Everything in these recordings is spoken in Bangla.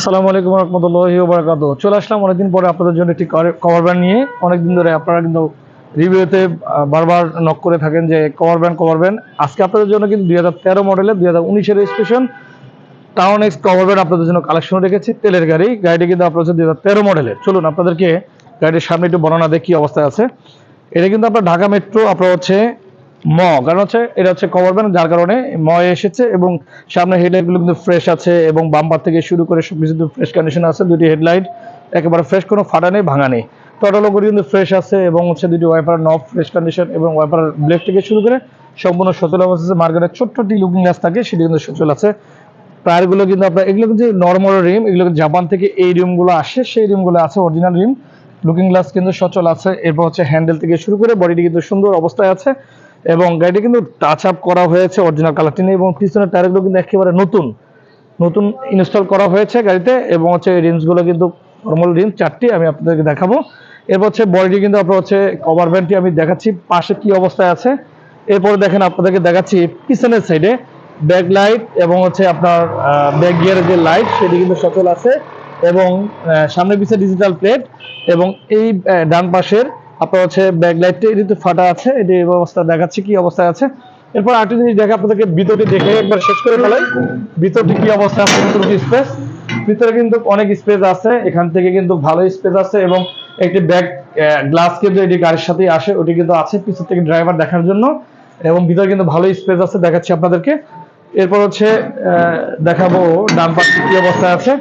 আসসালামু আলাইকুম রহমতুল্লাহি বারাকাতু চলে আসলাম অনেকদিন পরে আপনাদের জন্য একটি কভার ব্যান্ড নিয়ে। অনেকদিন ধরে আপনারা কিন্তু রিভিউতে বারবার নক করে থাকেন যে কভার ব্যান্ড কভার ব্যান্ড আজকে আপনাদের জন্য কিন্তু দুই হাজার তেরো মডেলের দুই হাজার উনিশের registration town X cover band আপনাদের জন্য কালেকশন রেখেছি, তেলের গাড়ি। গাড়িটি কিন্তু আপনার হচ্ছে দুই হাজার তেরো মডেলের চলুন আপনাদেরকে গাড়ির সামনে একটু বর্ণনা দেখি অবস্থায় আছে। এটা কিন্তু আপনার ঢাকা মেট্রো আপনার হচ্ছে ম, কারণ হচ্ছে এটা হচ্ছে কভার ব্যান্ড যার কারণে ম এসেছে এবং সামনে হেডলাইটগুলো কিন্তু ফ্রেশ আছে এবং বাম্পার থেকে শুরু করে সব কিছু ফ্রেশ কন্ডিশন আছে। দুটি হেডলাইট একেবারে ফ্রেশ কোনো ফাটা নেই, ভাঙা নেই। টোটাল ওগুলো কিন্তু ফ্রেশ আছে এবং হচ্ছে দুটি ওয়াইপার নব ফ্রেশ কন্ডিশন এবং ওয়াইপার ব্লেড থেকে শুরু করে সম্পূর্ণ সচল অবস্থা মার্কেটের ছোট্টটি লুকিং গ্লাস থাকে, সেটি কিন্তু সচল আছে। টায়ারগুলো কিন্তু আপনার, এগুলো কিন্তু নর্মাল রিম এগুলো জাপান থেকে এই রিমগুলো আসে, সেই রিমগুলো আছে অরিজিনাল রিম লুকিং গ্লাস কিন্তু সচল আছে। এরপর হচ্ছে হ্যান্ডেল থেকে শুরু করে বডিটি কিন্তু সুন্দর অবস্থায় আছে। এবং গাড়িটি কিন্তু টাচ আপ করা হয়েছে অরিজিনাল কালারটি নিয়ে, এবং পিছনের টায়ারগুলো কিন্তু একেবারে নতুন নতুন ইনস্টল করা হয়েছে গাড়িতে, এবং হচ্ছে রিমসগুলো কিন্তু নর্মাল রিম চারটি আমি আপনাদেরকে দেখাবো। এরপর হচ্ছে বডিটি কিন্তু আপনার হচ্ছে কভার ব্যান্ডটি আমি দেখাচ্ছি, পাশে কি অবস্থায় আছে। এরপরে দেখেন আপনাদেরকে দেখাচ্ছি পিছনের সাইডে ব্যাক লাইট এবং হচ্ছে আপনার ব্যাক গিয়ারের যে লাইট সেটি কিন্তু সচল আছে, এবং সামনে পিছে ডিজিটাল প্লেট এবং এই ডান পাশের আপনার হচ্ছে ব্যাক লাইটটা এটি তো ফাটা আছে এটি অবস্থা দেখাচ্ছি, কি অবস্থায় আছে। এরপর আরেকটি জিনিস দেখে আপনাদেরকে ভিতরটি দেখে একবার শেষ করে ফেলাই। ভিতরটি কি অবস্থা আছে? স্পেস ভিতরে কিন্তু অনেক স্পেস আছে, এখান থেকে কিন্তু ভালো স্পেস আছে এবং একটি ব্যাক গ্লাস কিন্তু এটি গাড়ির সাথেই আসে, ওটি কিন্তু আছে পিছন থেকে ড্রাইভার দেখার জন্য এবং ভিতরে কিন্তু ভালো স্পেস আছে দেখাচ্ছি আপনাদেরকে। এরপর হচ্ছে দেখাবো ডান পাশে কি অবস্থায় আছে।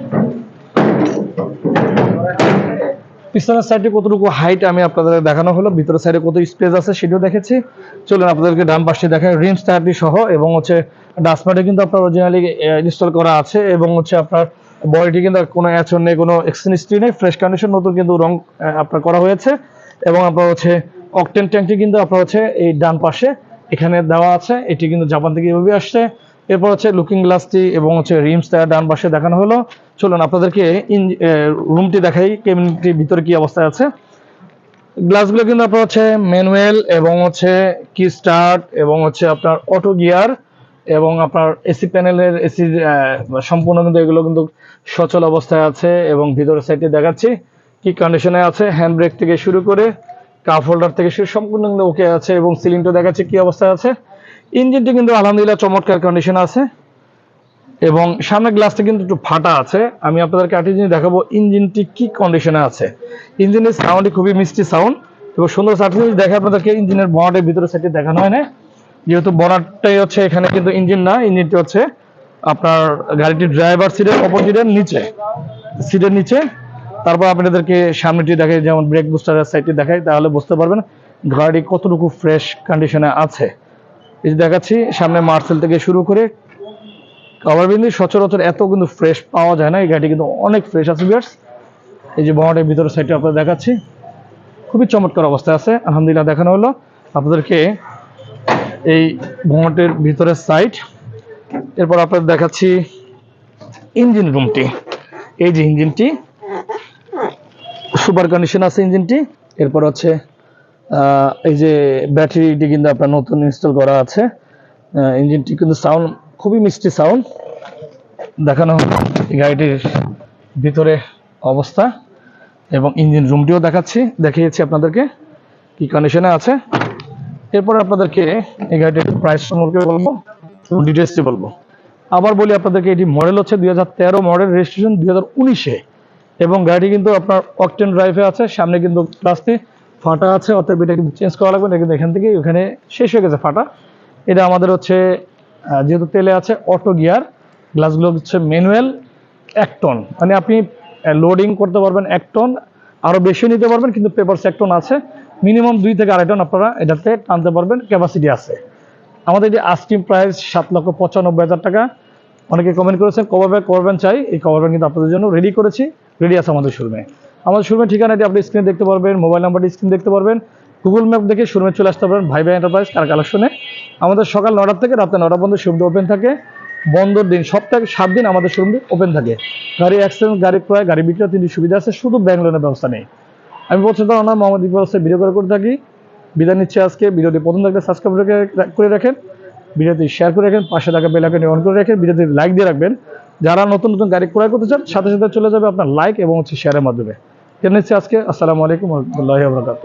পিছনের সাইডে কতটুকু হাইট আমি আপনাদের দেখানো হলো, ভিতরের সাইডে কত স্পেস আছে সেটিও দেখেছি। চলুন আপনাদেরকে ডান পাশে দেখাই রিমস টায়ারটি সহ এবং হচ্ছে ডাস্টম্যাটে কিন্তু আপনার অরিজিনালি ইনস্টল করা আছে এবং হচ্ছে আপনার বডিটি কিন্তু কোনো অ্যাচন নেই, কোনো এক্সচেঞ্জ নেই ফ্রেশ কন্ডিশন নতুন কিন্তু রং আপনার করা হয়েছে এবং আপনার হচ্ছে অকটেন ট্যাঙ্কটি কিন্তু আপনার হচ্ছে এই ডান পাশে এখানে দেওয়া আছে, এটি কিন্তু জাপান থেকে এভাবে আসছে। এরপর হচ্ছে লুকিং গ্লাসটি এবং হচ্ছে রিমস টায়ার ডান পাশে দেখানো হলো। চলুন আপনাদেরকে রুমটি দেখাই কেবিনটির ভিতরে কি অবস্থায় আছে। গ্লাসগুলো কিন্তু আপনার হচ্ছে ম্যানুয়াল এবং হচ্ছে কি স্টার্ট এবং হচ্ছে আপনার অটো গিয়ার এবং আপনার এসি প্যানেলের এসি সম্পূর্ণ কিন্তু এগুলো কিন্তু সচল অবস্থায় আছে এবং ভিতরের সাইডে দেখাচ্ছি। কি কন্ডিশনে আছে? হ্যান্ড ব্রেক থেকে শুরু করে কাপ হোল্ডার থেকে শুরু, সম্পূর্ণ কিন্তু ওকে আছে এবং সিলিংটা দেখাচ্ছে কি অবস্থায় আছে। ইঞ্জিনটি কিন্তু আলহামদুলিল্লাহ চমৎকার কন্ডিশন আছে। এবং সামনের গ্লাসটা কিন্তু একটু ফাটা আছে। আমি আপনাদেরকে আরেকটি জিনিস দেখাবো, ইঞ্জিনটি কি কন্ডিশনে আছে। ইঞ্জিনের সাউন্ডটি খুবই মিষ্টি সাউন্ড এবং সুন্দর আরেকটি জিনিস দেখে আপনাদেরকে, ইঞ্জিনের বনাটের ভিতরে সেটি দেখানো হয় না। যেহেতু বনাটটাই হচ্ছে এখানে কিন্তু ইঞ্জিন না, ইঞ্জিনটি হচ্ছে আপনার গাড়িটির ড্রাইভার সিটের অপোজিটের নিচে। সিটের নিচে। তারপর আপনাদেরকে সামনেটি দেখাই, যেমন ব্রেক বুস্টারের সাইডটি দেখাই, তাহলে বুঝতে পারবেন গাড়ি কতটুকু ফ্রেশ কন্ডিশনে আছে। এই দেখাচ্ছি, সামনে মার্সেল থেকে শুরু করে কভার বিন্দি, সচরাচর এত কিন্তু ফ্রেশ পাওয়া যায় না, এই গাড়িটি কিন্তু অনেক ফ্রেশ আছে বিয়ার্স এই যে বহরের ভিতরের সাইডটা আপনাদের দেখাচ্ছি, খুবই চমৎকার অবস্থায় আছে, আলহামদুলিল্লাহ দেখানো হলো। আপনাদেরকে এই ভ্রমণটির ভিতরের সাইড এরপর আপনাদের দেখাচ্ছি ইঞ্জিন রুমটি এই যে ইঞ্জিনটি সুপার কন্ডিশন আছে ইঞ্জিনটি এরপর হচ্ছে এই যে ব্যাটারিটি কিন্তু আপনার নতুন ইনস্টল করা আছে। ইঞ্জিনটি কিন্তু সাউন্ড খুবই মিষ্টি সাউন্ড দেখানো গাড়িটির ভিতরে অবস্থা এবং ইঞ্জিন রুমটিও দেখাচ্ছি, দেখিয়েছি আপনাদেরকে কি কন্ডিশনে আছে। এরপর আপনাদেরকে এই গাড়িটির প্রাইস সম্পর্কে বলব ডিটেলসটি বলব। আবার বলি আপনাদেরকে, এটি মডেল হচ্ছে দুই হাজার তেরো মডেল রেজিস্ট্রেশন দুই এবং গাড়িটি কিন্তু আপনার অকটেন ড্রাইভে আছে, সামনে কিন্তু প্লাস্টিক ফাটা আছে অর্থাৎ এটা কিন্তু চেঞ্জ করা লাগবে না কিন্তু এখান থেকে ওখানে শেষ হয়ে গেছে ফাটা। এটা আমাদের হচ্ছে যেহেতু তেলে আছে অটো গিয়ার গ্লাসগুলো হচ্ছে ম্যানুয়াল এক টন মানে আপনি লোডিং করতে পারবেন এক টন আরও বেশি নিতে পারবেন, কিন্তু পেপারস এক টন আছে। মিনিমাম দুই থেকে আড়াই টন আপনারা এটাতে টানতে পারবেন ক্যাপাসিটি আছে। আমাদের যে আস্কিং প্রাইস সাত লক্ষ পঁচানব্বই হাজার টাকা, অনেকে কমেন্ট করেছেন কভার ব্যাগ কভার ব্যান্ড চাই, এই কভার ব্যাগ কিন্তু আপনাদের জন্য রেডি করেছি রেডি আছে আমাদের শোরুমে আমাদের শোরুমের ঠিকানাটি আপনি স্ক্রিনে দেখতে পারবেন মোবাইল নাম্বারটি স্ক্রিন দেখতে পারবেন গুগল ম্যাপ দেখে শোরুমে চলে আসতে পারবেন ভাই ভাই এন্টারপ্রাইজ কার কালেকশনে আমাদের সকাল নটার থেকে রাতে নটা পর্যন্ত শোরুমটি ওপেন থাকে বন্ধর দিন সপ্তাহে সাত দিন আমাদের শোরুমটি ওপেন থাকে। গাড়ি অ্যাক্সিডেন্ট গাড়ি ক্রয়, গাড়ি বিক্রয় তিনটি সুবিধা আছে, শুধু ব্যাংক লোনের ব্যবস্থা নেই। আমি বলছি তো আমরা মোহাম্মদ ইকবাল ভিডিও করে করে থাকি। বিদায় নিচ্ছে আজকে, ভিডিওটি প্রথম থাকলে সাবস্ক্রাইব করে রাখেন। ভিডিওটি শেয়ার করে রাখেন, পাশে থাকা বেল আইকনটি অন করে রাখেন ভিডিওটি লাইক দিয়ে রাখবেন। যারা নতুন নতুন গাড়ি ক্রয় করতে চান, সাথে সাথে চলে যাবে আপনার লাইক এবং হচ্ছে শেয়ারের মাধ্যমে। জেনে নিচ্ছি আজকে? আসসালামু আলাইকুম রহমতুল্লাহ বরকাত